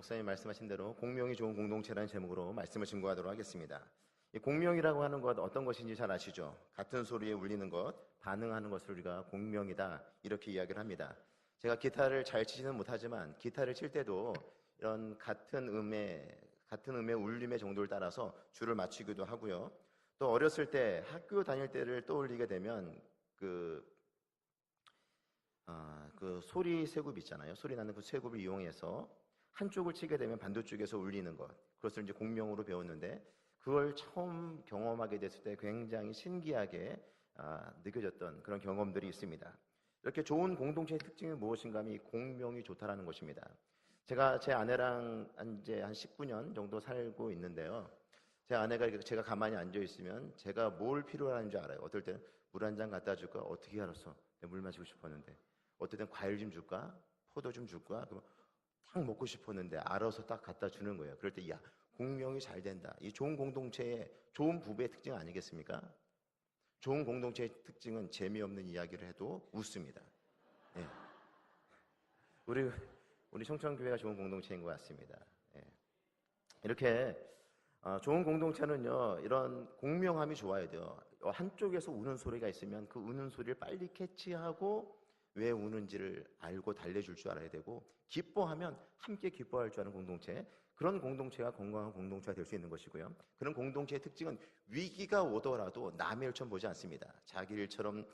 목사님 말씀하신 대로 공명이 좋은 공동체라는 제목으로 말씀을 증거하도록 하겠습니다. 이 공명이라고 하는 것 어떤 것인지 잘 아시죠? 같은 소리에 울리는 것, 반응하는 것을 우리가 공명이다 이렇게 이야기를 합니다. 제가 기타를 잘 치지는 못하지만 기타를 칠 때도 이런 같은 음의 같은 음의 울림의 정도를 따라서 줄을 맞추기도 하고요. 또 어렸을 때 학교 다닐 때를 떠올리게 되면 그, 아, 그 소리 쇠굽 있잖아요. 소리 나는 그 쇠굽을 이용해서 한쪽을 치게 되면 반대쪽에서 울리는 것. 그것을 이제 공명으로 배웠는데 그걸 처음 경험하게 됐을 때 굉장히 신기하게 아, 느껴졌던 그런 경험들이 있습니다. 이렇게 좋은 공동체의 특징이 무엇인가 하면 이 공명이 좋다라는 것입니다. 제가 제 아내랑 이제 한 19년 정도 살고 있는데요. 제 아내가 제가 가만히 앉아 있으면 제가 뭘 필요로 하는지 알아요. 어떨 때는 물 한 잔 갖다 줄까? 어떻게 알았어? 물 마시고 싶었는데. 어떨 땐 과일 좀 줄까? 포도 좀 줄까? 그럼 딱 먹고 싶었는데 알아서 딱 갖다 주는 거예요. 그럴 때, 야, 공명이 잘 된다. 이 좋은 공동체의 좋은 부부의 특징 아니겠습니까? 좋은 공동체의 특징은 재미없는 이야기를 해도 웃습니다. 예. 우리, 우리 청천교회가 좋은 공동체인 것 같습니다. 예. 이렇게 어, 좋은 공동체는요, 이런 공명함이 좋아야 돼요. 한쪽에서 우는 소리가 있으면 그 우는 소리를 빨리 캐치하고 왜 우는지를 알고 달래줄 줄 알아야 되고, 기뻐하면 함께 기뻐할 줄 아는 공동체, 그런 공동체가 건강한 공동체가 될 수 있는 것이고요. 그런 공동체의 특징은 위기가 오더라도 남의 일처럼 보지 않습니다. 자기 일처럼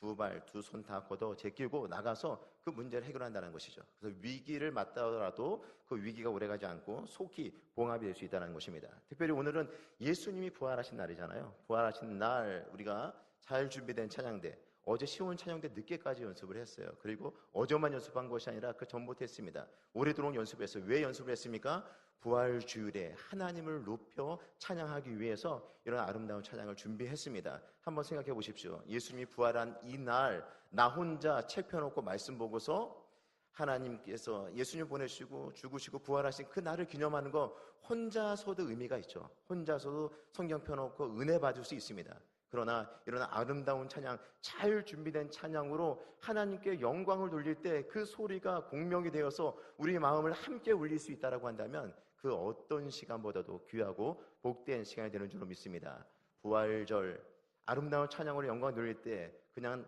두 발, 두 손 다 걷어 제끼고 나가서 그 문제를 해결한다는 것이죠. 그래서 위기를 맞다더라도 그 위기가 오래가지 않고 속히 봉합이 될 수 있다는 것입니다. 특별히 오늘은 예수님이 부활하신 날이잖아요. 부활하신 날 우리가 잘 준비된 찬양대, 어제 시온 찬양대 늦게까지 연습을 했어요. 그리고 어제만 연습한 것이 아니라 그 전부터 했습니다. 오래도록 연습했어요. 왜 연습을 했습니까? 부활 주일에 하나님을 높여 찬양하기 위해서 이런 아름다운 찬양을 준비했습니다. 한번 생각해 보십시오. 예수님이 부활한 이날 나 혼자 책 펴놓고 말씀 보고서 하나님께서 예수님 보내시고 죽으시고 부활하신 그 날을 기념하는 거 혼자서도 의미가 있죠. 혼자서도 성경 펴놓고 은혜 받을 수 있습니다. 그러나 이런 아름다운 찬양, 잘 준비된 찬양으로 하나님께 영광을 돌릴 때 그 소리가 공명이 되어서 우리 마음을 함께 울릴 수 있다라고 한다면 그 어떤 시간보다도 귀하고 복된 시간이 되는 줄로 믿습니다. 부활절 아름다운 찬양으로 영광 돌릴 때 그냥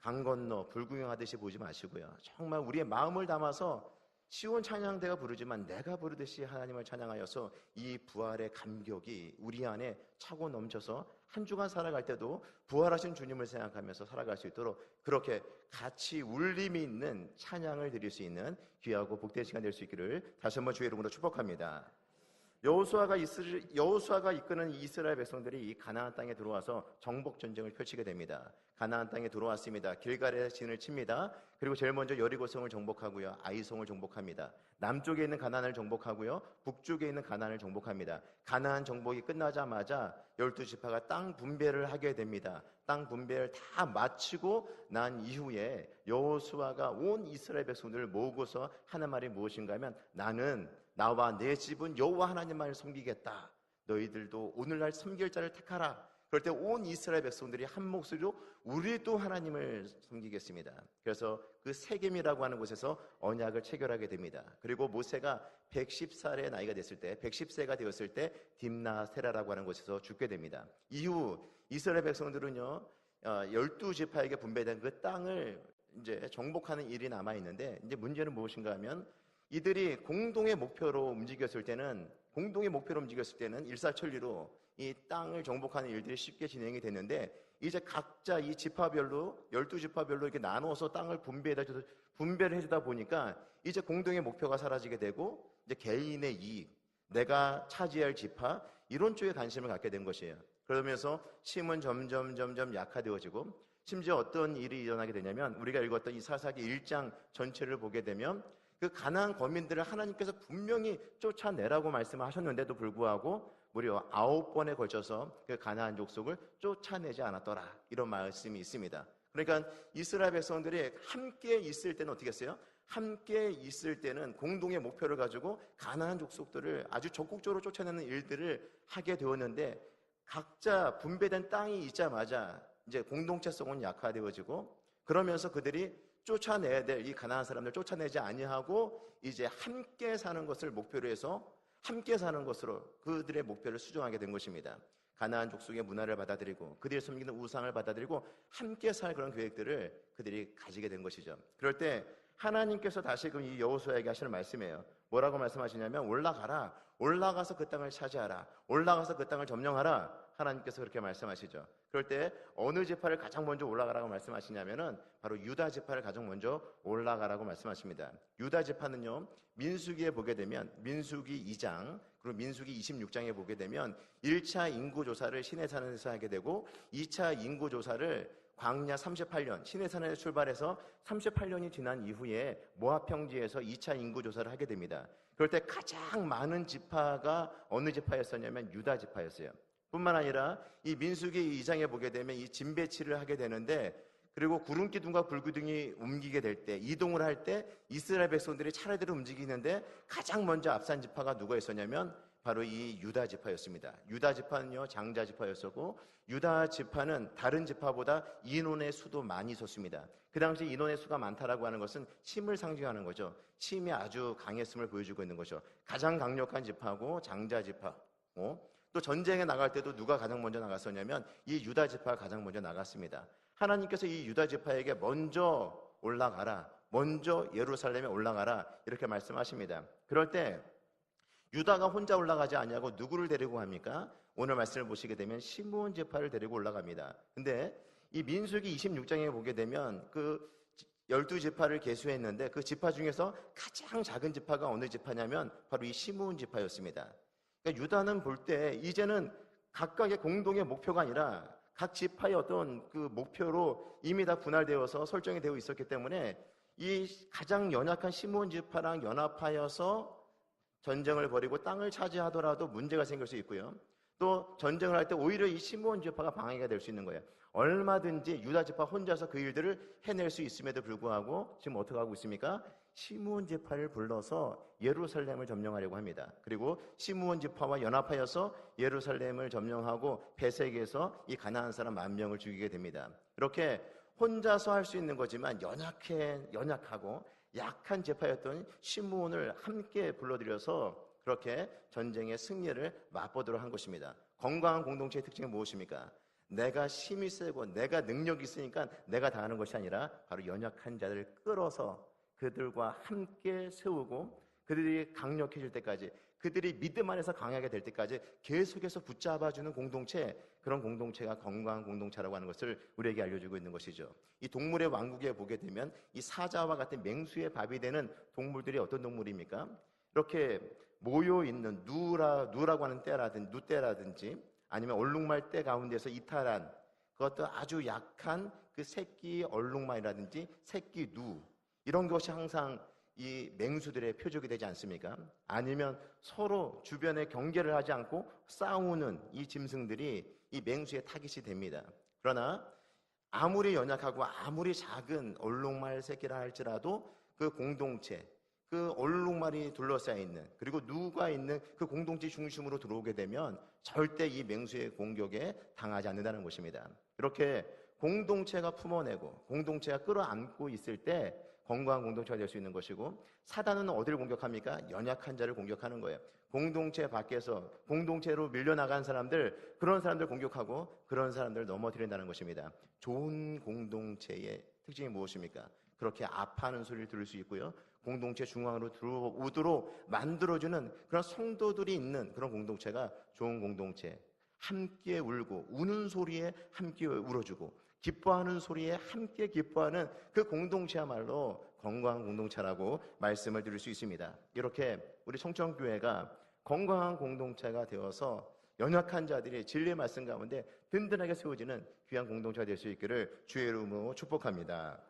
강 건너 불구경하듯이 보지 마시고요. 정말 우리의 마음을 담아서 시온 찬양대가 부르지만 내가 부르듯이 하나님을 찬양하여서 이 부활의 감격이 우리 안에 차고 넘쳐서 한 주간 살아갈 때도 부활하신 주님을 생각하면서 살아갈 수 있도록 그렇게 같이 울림이 있는 찬양을 드릴 수 있는 귀하고 복된 시간 될 수 있기를 다시 한번 주의 이름으로 축복합니다. 여호수아가 여호수아가 이끄는 이스라엘 백성들이 이 가나안 땅에 들어와서 정복 전쟁을 펼치게 됩니다. 가나안 땅에 들어왔습니다. 길갈에 진을 칩니다. 그리고 제일 먼저 여리고성을 정복하고요. 아이성을 정복합니다. 남쪽에 있는 가나안을 정복하고요. 북쪽에 있는 가나안을 정복합니다. 가나안 정복이 끝나자마자 열두 지파가 땅 분배를 하게 됩니다. 땅 분배를 다 마치고 난 이후에 여호수아가 온 이스라엘 백성들을 모으고서 하는 말이 무엇인가 하면 나는 나와 내 집은 여호와 하나님만을 섬기겠다. 너희들도 오늘날 섬길 자를 택하라. 그럴 때 온 이스라엘 백성들이 한 목소리로 우리도 하나님을 섬기겠습니다. 그래서 그 세겜이라고 하는 곳에서 언약을 체결하게 됩니다. 그리고 모세가 110살의 나이가 됐을 때, 110세가 되었을 때 딥나세라라고 하는 곳에서 죽게 됩니다. 이후 이스라엘 백성들은요, 12지파에게 어, 분배된 그 땅을 이제 정복하는 일이 남아 있는데, 이제 문제는 무엇인가 하면 이들이 공동의 목표로 움직였을 때는 공동의 목표로 움직였을 때는 일사천리로 이 땅을 정복하는 일들이 쉽게 진행이 됐는데 이제 각자 이 지파별로 열두 지파별로 이렇게 나누어서 땅을 분배해 줘 분배를 해주다 보니까 이제 공동의 목표가 사라지게 되고 이제 개인의 이익, 내가 차지할 지파 이런 쪽에 관심을 갖게 된 것이에요. 그러면서 힘은 점점 점점 약화되어지고 심지어 어떤 일이 일어나게 되냐면 우리가 읽었던 이 사사기 1장 전체를 보게 되면 그 가나안 거민들을 하나님께서 분명히 쫓아내라고 말씀하셨는데도 불구하고 무려 아홉 번에 걸쳐서 그 가나안 족속을 쫓아내지 않았더라 이런 말씀이 있습니다. 그러니까 이스라엘 백성들이 함께 있을 때는 어떻게 했어요? 함께 있을 때는 공동의 목표를 가지고 가나안 족속들을 아주 적극적으로 쫓아내는 일들을 하게 되었는데 각자 분배된 땅이 있자마자 이제 공동체성은 약화되어지고 그러면서 그들이 쫓아내야 될 이 가난한 사람들 쫓아내지 아니하고 이제 함께 사는 것을 목표로 해서 함께 사는 것으로 그들의 목표를 수정하게 된 것입니다. 가나안 족속의 문화를 받아들이고 그들이 섬기는 우상을 받아들이고 함께 살 그런 계획들을 그들이 가지게 된 것이죠. 그럴 때 하나님께서 다시금 이 여호수아에게 하시는 말씀이에요. 뭐라고 말씀하시냐면 올라가라. 올라가서 그 땅을 차지하라. 올라가서 그 땅을 점령하라. 하나님께서 그렇게 말씀하시죠. 그럴 때 어느 지파를 가장 먼저 올라가라고 말씀하시냐면은 바로 유다 지파를 가장 먼저 올라가라고 말씀하십니다. 유다 지파는요. 민수기에 보게 되면 민수기 2장 그리고 민수기 26장에 보게 되면 1차 인구 조사를 시내산에서 하게 되고 2차 인구 조사를 광야 38년 시내산에서 출발해서 38년이 지난 이후에 모압 평지에서 2차 인구 조사를 하게 됩니다. 그럴 때 가장 많은 지파가 어느 지파였었냐면 유다 지파였어요. 뿐만 아니라 이 민수기 2장에 보게 되면 이 진배치를 하게 되는데 그리고 구름 기둥과 불기둥이 옮기게 될 때 이동을 할 때 이스라엘 백성들이 차례대로 움직이는데 가장 먼저 앞선 지파가 누가 있었냐면 바로 이 유다 지파였습니다. 유다 지파는요 장자 지파였었고 유다 지파는 다른 지파보다 인원의 수도 많이 있었습니다. 그 당시 인원의 수가 많다라고 하는 것은 힘을 상징하는 거죠. 힘이 아주 강했음을 보여주고 있는 거죠. 가장 강력한 지파고 장자 지파고 또 전쟁에 나갈 때도 누가 가장 먼저 나갔었냐면 이 유다 지파가 가장 먼저 나갔습니다. 하나님께서 이 유다 지파에게 먼저 올라가라. 먼저 예루살렘에 올라가라. 이렇게 말씀하십니다. 그럴 때 유다가 혼자 올라가지 아니하고 누구를 데리고 합니까? 오늘 말씀을 보시게 되면 시므온 지파를 데리고 올라갑니다. 근데 이 민수기 26장에 보게 되면 그 열두 지파를 계수했는데 그 지파 중에서 가장 작은 지파가 어느 지파냐면 바로 이 시므온 지파였습니다. 그러니까 유다는 볼 때 이제는 각각의 공동의 목표가 아니라 각 지파의 어떤 그 목표로 이미 다 분할되어서 설정이 되어 있었기 때문에 이 가장 연약한 시몬 지파랑 연합하여서 전쟁을 벌이고 땅을 차지하더라도 문제가 생길 수 있고요. 또 전쟁을 할 때 오히려 이 시몬 지파가 방해가 될 수 있는 거예요. 얼마든지 유다 지파 혼자서 그 일들을 해낼 수 있음에도 불구하고 지금 어떻게 하고 있습니까? 시므온 지파를 불러서 예루살렘을 점령하려고 합니다. 그리고 시므온 지파와 연합하여서 예루살렘을 점령하고 배색에서 이 가나안 사람 만 명을 죽이게 됩니다. 이렇게 혼자서 할 수 있는 거지만 연약해 연약하고 약한 제파였던 시므온을 함께 불러들여서 그렇게 전쟁의 승리를 맛보도록 한 것입니다. 건강한 공동체의 특징은 무엇입니까? 내가 힘이 세고 내가 능력이 있으니까 내가 다 하는 것이 아니라 바로 연약한 자들을 끌어서 그들과 함께 세우고 그들이 강력해질 때까지 그들이 믿음 안에서 강하게 될 때까지 계속해서 붙잡아주는 공동체 그런 공동체가 건강한 공동체라고 하는 것을 우리에게 알려주고 있는 것이죠. 이 동물의 왕국에 보게 되면 이 사자와 같은 맹수의 밥이 되는 동물들이 어떤 동물입니까? 이렇게 모여 있는 누라 누라고 하는 때라든지 누때라든지 아니면 얼룩말 때 가운데서 이탈한 그것도 아주 약한 그 새끼 얼룩말이라든지 새끼 누 이런 것이 항상 이 맹수들의 표적이 되지 않습니까? 아니면 서로 주변에 경계를 하지 않고 싸우는 이 짐승들이 이 맹수의 타깃이 됩니다. 그러나 아무리 연약하고 아무리 작은 얼룩말 새끼라 할지라도 그 공동체, 그 얼룩말이 둘러싸여 있는 그리고 누가 있는 그 공동체 중심으로 들어오게 되면 절대 이 맹수의 공격에 당하지 않는다는 것입니다. 이렇게 공동체가 품어내고 공동체가 끌어안고 있을 때 건강한 공동체가 될 수 있는 것이고 사단은 어디를 공격합니까? 연약한 자를 공격하는 거예요. 공동체 밖에서 공동체로 밀려나간 사람들 그런 사람들 공격하고 그런 사람들을 넘어뜨린다는 것입니다. 좋은 공동체의 특징이 무엇입니까? 그렇게 아파하는 소리를 들을 수 있고요. 공동체 중앙으로 들어오도록 만들어주는 그런 성도들이 있는 그런 공동체가 좋은 공동체. 함께 울고 우는 소리에 함께 울어주고 기뻐하는 소리에 함께 기뻐하는 그 공동체야말로 건강한 공동체라고 말씀을 드릴 수 있습니다. 이렇게 우리 청천교회가 건강한 공동체가 되어서 연약한 자들이 진리의 말씀 가운데 든든하게 세워지는 귀한 공동체가 될 수 있기를 주의 이름으로 축복합니다.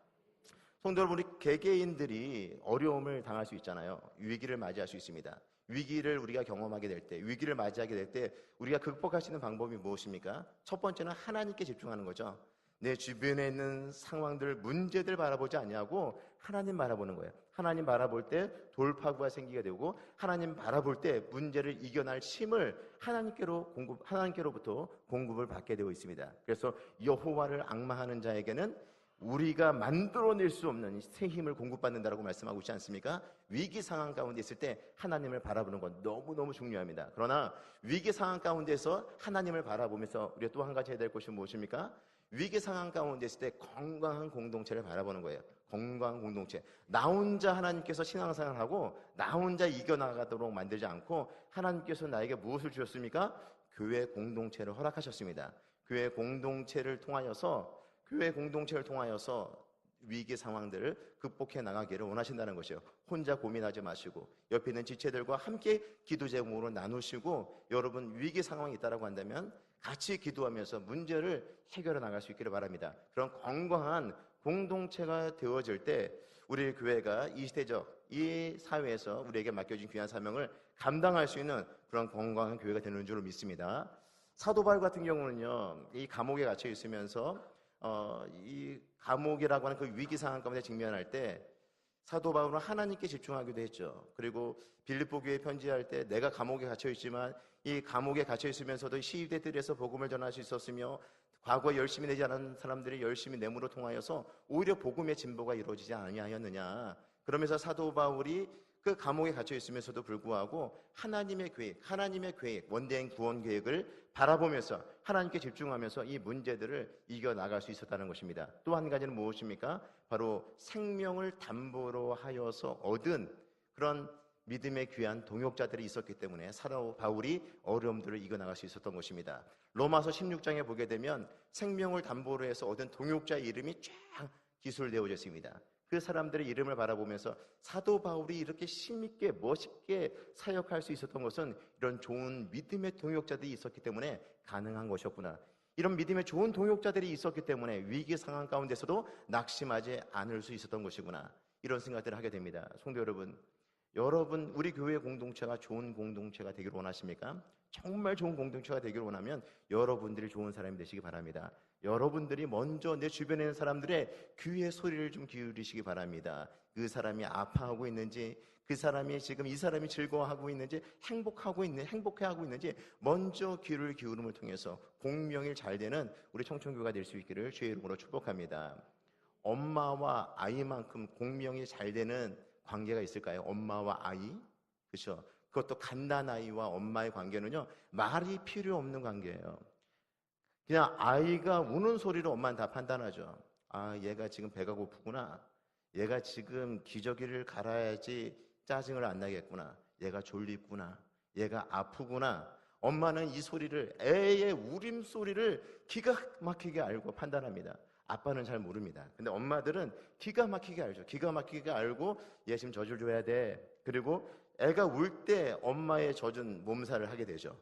성도 여러분, 우리 개개인들이 어려움을 당할 수 있잖아요. 위기를 맞이할 수 있습니다. 위기를 우리가 경험하게 될 때, 위기를 맞이하게 될 때, 우리가 극복할 수 있는 방법이 무엇입니까? 첫 번째는 하나님께 집중하는 거죠. 내 주변에 있는 상황들, 문제들 바라보지 아니하고 하나님 바라보는 거예요. 하나님 바라볼 때 돌파구가 생기게 되고 하나님 바라볼 때 문제를 이겨낼 힘을 하나님께로 공급 하나님께로부터 공급을 받게 되어 있습니다. 그래서 여호와를 악마하는 자에게는 우리가 만들어낼 수 없는 새 힘을 공급받는다라고 말씀하고 있지 않습니까? 위기 상황 가운데 있을 때 하나님을 바라보는 건 너무너무 중요합니다. 그러나 위기 상황 가운데서 하나님을 바라보면서 우리가 또 한 가지 해야 될 것이 무엇입니까? 위기 상황 가운데 있을 때 건강한 공동체를 바라보는 거예요. 건강한 공동체. 나 혼자 하나님께서 신앙생활을 하고 나 혼자 이겨나가도록 만들지 않고 하나님께서 나에게 무엇을 주셨습니까? 교회 공동체를 허락하셨습니다. 교회 공동체를 통하여서 교회 공동체를 통하여서 위기 상황들을 극복해 나가기를 원하신다는 것이요. 혼자 고민하지 마시고 옆에 있는 지체들과 함께 기도 제목으로 나누시고 여러분 위기 상황이 있다라고 한다면 같이 기도하면서 문제를 해결해 나갈 수 있기를 바랍니다. 그런 건강한 공동체가 되어질 때 우리 교회가 이 시대적 이 사회에서 우리에게 맡겨진 귀한 사명을 감당할 수 있는 그런 건강한 교회가 되는 줄 믿습니다. 사도 바울 같은 경우는요, 이 감옥에 갇혀 있으면서 어, 이 감옥이라고 하는 그 위기 상황 가운데 직면할 때 사도 바울은 하나님께 집중하기도 했죠. 그리고 빌립보 교회 편지할 때 내가 감옥에 갇혀 있지만 이 감옥에 gat혀 있으면서도 시위대들에서 복음을 전할 수 있었으며 과거에 열심히 내지 않은 사람들이 열심히 내므로 통하여서 오히려 복음의 진보가 이루어지지 아니하였느냐. 그러면서 사도 바울이 그 감옥에 갇혀 있으면서도 불구하고 하나님의 계획, 하나님의 계획, 원대한 구원 계획을 바라보면서 하나님께 집중하면서 이 문제들을 이겨 나갈 수 있었다는 것입니다. 또 한 가지는 무엇입니까? 바로 생명을 담보로 하여서 얻은 그런 믿음의 귀한 동역자들이 있었기 때문에 사도 바울이 어려움들을 이겨나갈 수 있었던 것입니다. 로마서 16장에 보게 되면 생명을 담보로 해서 얻은 동역자의 이름이 쫙 기술되어져 있습니다. 그 사람들의 이름을 바라보면서 사도 바울이 이렇게 힘있게 멋있게 사역할 수 있었던 것은 이런 좋은 믿음의 동역자들이 있었기 때문에 가능한 것이었구나. 이런 믿음의 좋은 동역자들이 있었기 때문에 위기 상황 가운데서도 낙심하지 않을 수 있었던 것이구나. 이런 생각들을 하게 됩니다. 성도 여러분, 여러분 우리 교회 공동체가 좋은 공동체가 되기를 원하십니까? 정말 좋은 공동체가 되기를 원하면 여러분들이 좋은 사람이 되시기 바랍니다. 여러분들이 먼저 내 주변에 있는 사람들의 귀의 소리를 좀 기울이시기 바랍니다. 그 사람이 아파하고 있는지, 그 사람이 지금 이 사람이 즐거워하고 있는지, 행복하고 있는, 행복해하고 있는지, 먼저 귀를 기울임을 통해서 공명이 잘 되는 우리 청춘교가 될 수 있기를 주의 이름으로 축복합니다. 엄마와 아이만큼 공명이 잘 되는 관계가 있을까요? 엄마와 아이? 그렇죠? 그것도 갓난 아이와 엄마의 관계는요, 말이 필요 없는 관계예요. 그냥 아이가 우는 소리로 엄마는 다 판단하죠. 아, 얘가 지금 배가 고프구나. 얘가 지금 기저귀를 갈아야지 짜증을 안 나겠구나. 얘가 졸립구나. 얘가 아프구나. 엄마는 이 소리를, 애의 울음 소리를 기가 막히게 알고 판단합니다. 아빠는 잘 모릅니다. 근데 엄마들은 기가 막히게 알죠. 기가 막히게 알고 얘 지금 젖을 줘야 돼. 그리고 애가 울 때 엄마의 젖은 몸살을 하게 되죠.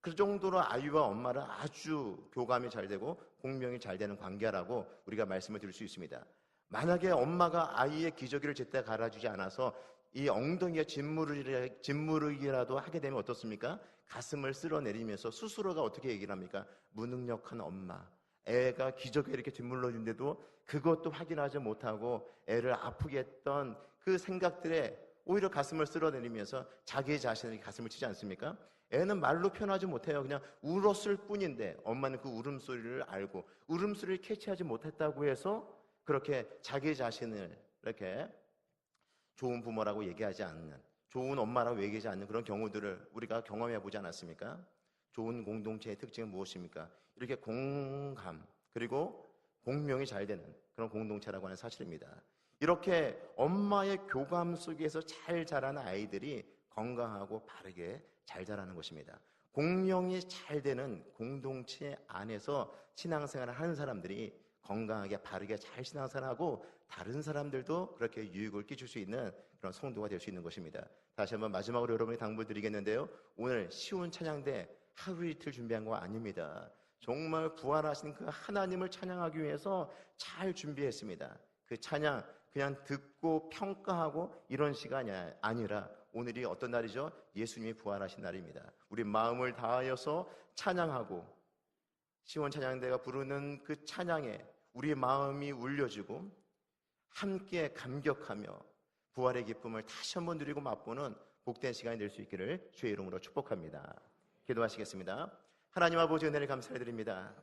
그 정도로 아이와 엄마는 아주 교감이 잘 되고 공명이 잘 되는 관계라고 우리가 말씀을 드릴 수 있습니다. 만약에 엄마가 아이의 기저귀를 제때 갈아주지 않아서 이 엉덩이에 짓무르기라도 하게 되면 어떻습니까? 가슴을 쓸어내리면서 스스로가 어떻게 얘기를 합니까? 무능력한 엄마. 애가 기저귀 이렇게 뒷물러준데도 그것도 확인하지 못하고 애를 아프게 했던 그 생각들에 오히려 가슴을 쓸어내리면서 자기 자신에게 가슴을 치지 않습니까? 애는 말로 표현하지 못해요. 그냥 울었을 뿐인데 엄마는 그 울음소리를 알고 울음소리를 캐치하지 못했다고 해서 그렇게 자기 자신을 이렇게 좋은 부모라고 얘기하지 않는 좋은 엄마라고 얘기하지 않는 그런 경우들을 우리가 경험해 보지 않았습니까? 좋은 공동체의 특징은 무엇입니까? 이렇게 공감 그리고 공명이 잘 되는 그런 공동체라고 하는 사실입니다. 이렇게 엄마의 교감 속에서 잘 자라는 아이들이 건강하고 바르게 잘 자라는 것입니다. 공명이 잘 되는 공동체 안에서 신앙생활을 하는 사람들이 건강하게 바르게 잘 신앙생활하고 다른 사람들도 그렇게 유익을 끼칠 수 있는 그런 성도가 될 수 있는 것입니다. 다시 한번 마지막으로 여러분이 당부드리겠는데요. 오늘 쉬운 찬양대 하루 이틀 준비한 거 아닙니다. 정말 부활하신 그 하나님을 찬양하기 위해서 잘 준비했습니다. 그 찬양 그냥 듣고 평가하고 이런 시간이 아니라 오늘이 어떤 날이죠? 예수님이 부활하신 날입니다. 우리 마음을 다하여서 찬양하고 시원 찬양대가 부르는 그 찬양에 우리 마음이 울려지고 함께 감격하며 부활의 기쁨을 다시 한번 누리고 맛보는 복된 시간이 될 수 있기를 주의 이름으로 축복합니다. 기도하시겠습니다. 하나님 아버지 은혜를 감사드립니다.